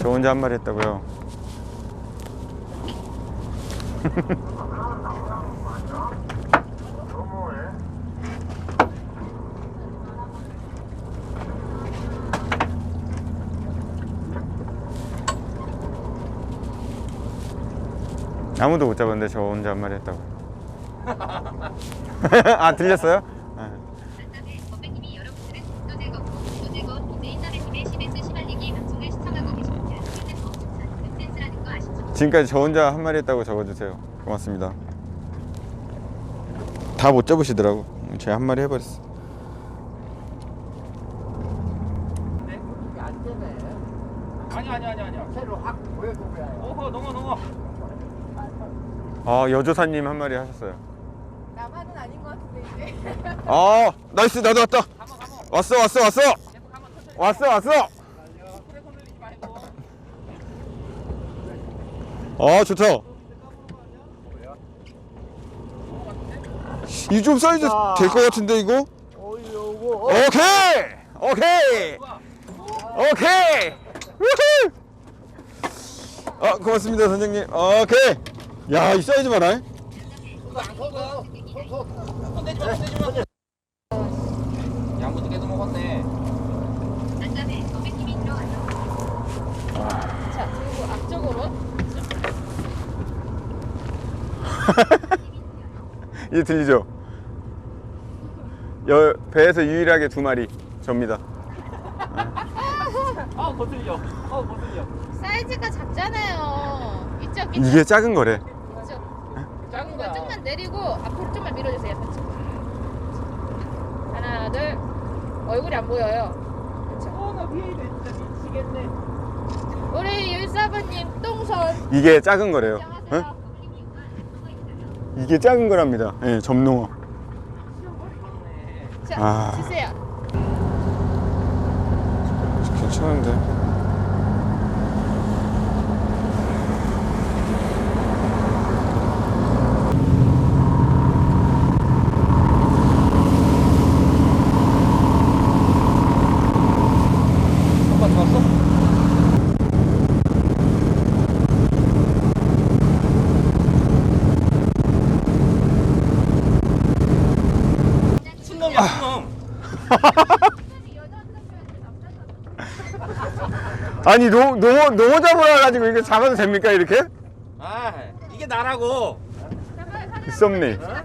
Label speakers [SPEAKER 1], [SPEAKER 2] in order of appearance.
[SPEAKER 1] 저 혼자 한 마리 했다고요? 아무도 못 잡았는데 저 혼자 한 마리 했다고. 아 들렸어요? 아.
[SPEAKER 2] 만남의 건배님이 여러분들은 또 즐겁고 또 즐거운 인터넷팀의 심해스 시발리기 방송을 시청하고 계십니다. 휴대폰 중산 센스라는 거 아시죠?
[SPEAKER 1] 지금까지 저 혼자 한 마리 했다고 적어주세요. 고맙습니다. 다 못 잡으시더라고. 제가 한 마리 해버렸어.
[SPEAKER 3] 안 되네.
[SPEAKER 4] 아니 아니 아니 아니야.
[SPEAKER 3] 새로 확 보여줘야 해.
[SPEAKER 4] 오호 농어 농어.
[SPEAKER 1] 아 여조사님 한 마리 하셨어요.
[SPEAKER 5] 나만은 아닌 것 같은데 이제.
[SPEAKER 1] 아 나이스 나도 왔다.
[SPEAKER 4] 감어 감어.
[SPEAKER 1] 왔어 왔어 왔어
[SPEAKER 4] 감어 천천히.
[SPEAKER 1] 왔어 왔어.
[SPEAKER 4] 손에 손 흘리지 말고.
[SPEAKER 1] 아 좋다. 이 좀 사이즈 될것 같은데 이거?
[SPEAKER 3] 어이 요거.
[SPEAKER 1] 오케이 오케이 오케이 우후! 아 고맙습니다 선생님 오케이 야이 사이즈 봐라.
[SPEAKER 4] 양부터 계속 먹었네.
[SPEAKER 2] 만남의 건배님이 들어와서
[SPEAKER 5] 자 그리고 앞쪽으로
[SPEAKER 1] 이제 들리죠? 여 배에서 유일하게 두 마리 접니다
[SPEAKER 4] 아 거슬려. 어 거슬려.
[SPEAKER 5] 사이즈가 작잖아요. 이쪽 이쪽
[SPEAKER 1] 이게 작은 거래
[SPEAKER 5] 이쪽.
[SPEAKER 4] 작은
[SPEAKER 5] 이거
[SPEAKER 4] 거야.
[SPEAKER 5] 좀만 내리고 앞으로 좀만 밀어주세요. 그렇죠. 하나 둘 얼굴이 안 보여요. 그렇죠.
[SPEAKER 4] 어나 위에 있네 진짜 미치겠네.
[SPEAKER 5] 우리 율사부님 똥손.
[SPEAKER 1] 이게 작은 거래요 응?
[SPEAKER 5] 안녕하세요.
[SPEAKER 1] 이게 작은 거랍니다 예 점농어
[SPEAKER 5] 자
[SPEAKER 1] 아.
[SPEAKER 5] 주세요.
[SPEAKER 1] 괜찮은데
[SPEAKER 4] 오빠 좋았어? 순놈이야 순놈.
[SPEAKER 1] 아니 농, 농어, 농어 잡으러 가지고 이거 잡아도 됩니까 이렇게?
[SPEAKER 4] 아 이게 나라고.
[SPEAKER 1] 썸네
[SPEAKER 4] 어?